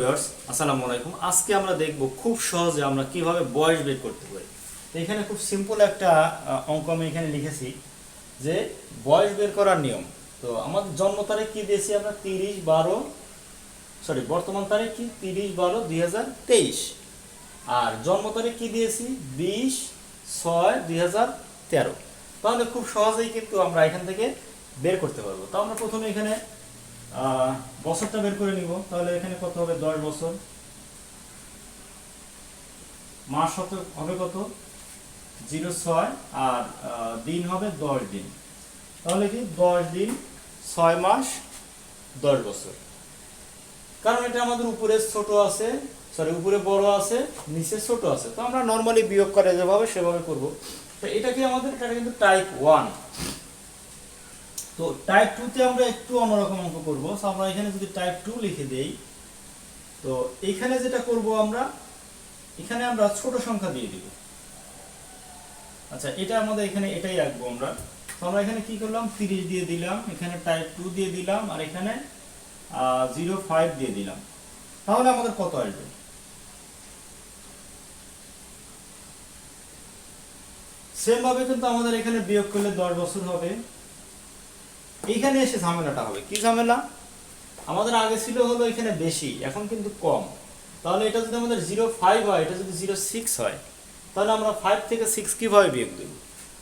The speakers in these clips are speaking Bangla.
ভিউয়ার্স, আসসালামু আলাইকুম। আজকে আমরা দেখব খুব সহজে আমরা কীভাবে বয়স বের করতে পারি। এখানে খুব সিম্পল একটা অঙ্ক আমি এখানে লিখেছি যে বয়স বের করার নিয়ম। তো আমাদের জন্ম তারিখ কি দিয়েছি আমরা? তিরিশ বারো সরি বর্তমান তারিখ কি? তিরিশ বারো দুই হাজার তেইশ। আর জন্ম তারিখ কি দিয়েছি? বিশ ছয় দুই হাজার তেরো। তাহলে খুব সহজেই কিন্তু আমরা এখান থেকে বের করতে পারব। তো আমরা প্রথমে এখানে বছরটা বের করে নিব। তাহলে এখানে কত হবে? দশ বছর। মাস হতে হবে কত? জিরো ছয়, আর দিন হবে দশ দিন। তাহলে কি? দশ দিন, ছয় মাস, দশ বছর। কারণ এটা আমাদের উপরে ছোট আছে সরি উপরে বড় আছে, নিচে ছোট আছে। তো আমরা নর্মালি বিয়োগ করে যেভাবে সেভাবে করব। তো এটা কি আমাদের? এটা কিন্তু টাইপ ওয়ান তো টাইপ টুতে আমরা একটু অন্যরকম অঙ্ক করব। তো আমরা এখানে যদি টাইপ টু লিখে দেই, তো এখানে যেটা করব আমরা, এখানে আমরা ছোট সংখ্যা দিয়ে দিব। আচ্ছা এটা আমাদের এখানে এটাই রাখব আমরা। তো আমরা এখানে কি করলাম? তিরিশ দিয়ে দিলাম। এখানে টাইপ টু দিয়ে দিলাম আর এখানে জিরো ফাইভ দিয়ে দিলাম। তাহলে আমাদের কত আসবে? সেম ভাবে কিন্তু আমাদের এখানে বিয়োগ করলে দশ বছর হবে। এইখানে এসে ঝামেলাটা হবে। কি ঝামেলা? আমাদের আগে ছিল হলো এখানে বেশি, এখন কিন্তু কম। তাহলে এটা যদি আমাদের জিরো ফাইভ হয়, এটা যদি জিরো সিক্স হয়, তাহলে আমরা ফাইভ থেকে সিক্স কীভাবে বিয়োগ দেব?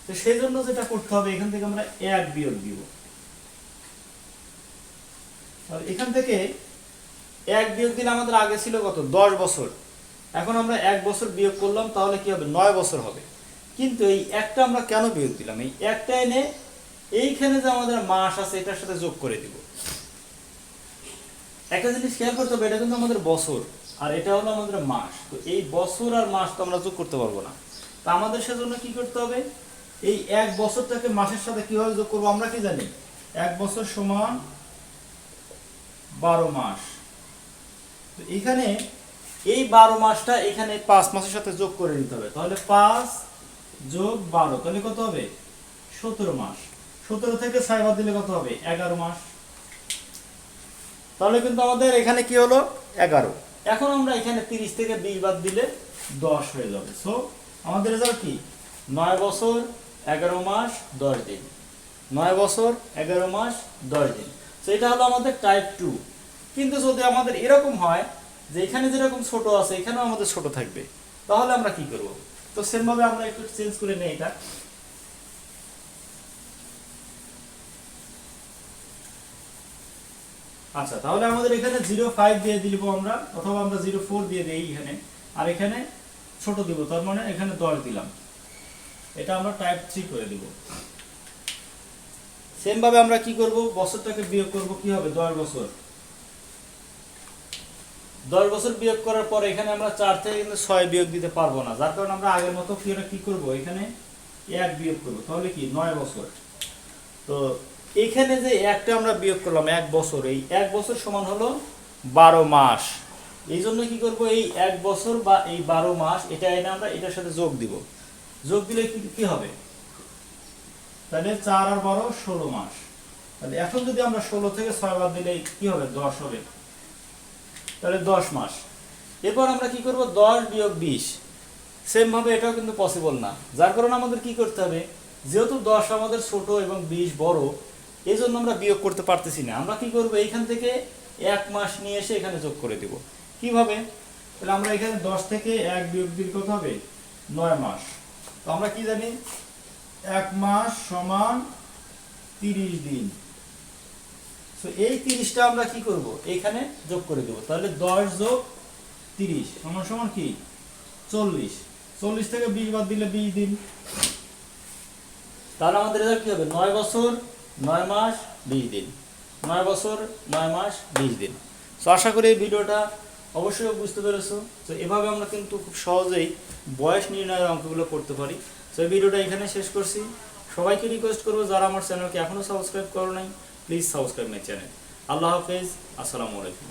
তো সেই জন্য যেটা করতে হবে, এখান থেকে আমরা এক বিয়োগ দিব। এখান থেকে এক বিয়োগ দিলে আমাদের আগে ছিল কত? দশ বছর। এখন আমরা এক বছর বিয়োগ করলাম, তাহলে কি হবে? নয় বছর হবে। কিন্তু এই একটা আমরা কেন বিয়োগ দিলাম? এই একটা এনে এইখানে যে আমাদের মাস আছে, এটার সাথে যোগ করে দিব। একটা জিনিস খেয়াল করতে হবে, এটা কিন্তু আমাদের বছর, আর এটা হলো আমাদের মাস। তো এই বছর আর মাস তো আমরা যোগ করতে পারব না। তা আমাদের সেজন্য কি করতে হবে? এই এক বছরটাকে মাসের সাথে কীভাবে যোগ করব আমরা কি জানি? এক বছর সমান বারো মাস। তো এখানে এই বারো মাসটা এখানে পাঁচ মাসের সাথে যোগ করে নিতে হবে। তাহলে পাঁচ যোগ বারো, তাহলে কত হবে? সতেরো মাস। সতেরো থেকে ছয় বাদ দিলে কত হবে? এগারো মাস। তাহলে কিন্তু আমাদের এখানে কি হলো? এগারো। এখন আমরা এখানে তিরিশ থেকে বিশ বাদ দিলে দশ হয়ে যাবে। সো আমাদের রেজাল্ট কি? নয় বছর, এগারো মাস, দশ দিন। নয় বছর, এগারো মাস, দশ দিন। তো এটা হলো আমাদের টাইপ টু কিন্তু যদি আমাদের এরকম হয় যে এখানে যেরকম ছোট আছে, এখানেও আমাদের ছোট থাকবে। তাহলে আমরা কি করব? তো সেম ভাবে আমরা একটু চেঞ্জ করে নেই এটা। আচ্ছা তাহলে আমাদের এখানে জিরো ফাইভ দিয়ে দিব আমরা, অথবা আমরা জিরো ফোর দিয়ে দিই এখানে। আর এখানে ছোট দিব, তার মানে এখানে দশ দিলাম। এটা আমরা টাইপ থ্রি করে দিব। সেম ভাবে আমরা কি করব? বছরটাকে বিয়োগ করব, কি হবে? দশ বছর। দশ বছর বিয়োগ করার পর এখানে আমরা চার থেকে কিন্তু ছয় বিয়োগ দিতে পারব না। যার কারণে আমরা আগের মতো কি করব? এখানে এক বিয়োগ করব। তাহলে কি? নয় বছর। তো এখানে যে একটা আমরা বিয়োগ করলাম এক বছর, এই এক বছর সমান হলো বারো মাস। এই জন্য কি করব, এই এক বছর বা এই বারো মাস, এটা এনে আমরা এটার সাথে যোগ দিব। যোগ দিলে কি হবে? তাহলে চার আর বারো, ষোলো মাস। তাহলে এখন যদি আমরা ষোলো থেকে ছয় বাদ দিলে কি হবে? দশ হবে। তাহলে দশ মাস। এরপর আমরা কি করব? দশ বিয়োগ বিশ। সেম ভাবে এটাও কিন্তু পসিবল না। যার কারণে আমাদের কি করতে হবে? যেহেতু দশ আমাদের ছোট এবং বিশ বড় এই জন্য আমরা বিয়োগ করতে পারতেছি না। আমরা কি করব? এইখান থেকে এক মাস নিয়ে এসে এখানে যোগ করে দিব। কীভাবে? তাহলে আমরা এখানে দশ থেকে এক বিয়োগ দিলে কত হবে? নয় মাস। তো আমরা কি জানি? এক মাস সমান তিরিশ দিন। তো এই তিরিশটা আমরা কি করব? এইখানে যোগ করে দেব। তাহলে দশ যোগ তিরিশ সমান সমান কি? চল্লিশ। চল্লিশ থেকে বিশ বাদ দিলে বিশ দিন। তাহলে আমাদের রেজাল্ট কি হবে? নয় বছর নয় মাস, বিশ দিন। নয় বছর, নয় মাস, বিশ দিন। তো আশা করি এই ভিডিওটা অবশ্যই বুঝতে পেরেছ। তো এভাবে আমরা কিন্তু খুব সহজেই বয়স নির্ণয়ের অঙ্কগুলো করতে পারি। তো এই ভিডিওটা এখানে শেষ করছি। সবাইকে রিকোয়েস্ট করব, যারা আমার চ্যানেলকে এখনও সাবস্ক্রাইব করো নাই প্লিজ সাবস্ক্রাইব মাই চ্যানেল আল্লাহ হাফেজ, আসসালামু আলাইকুম।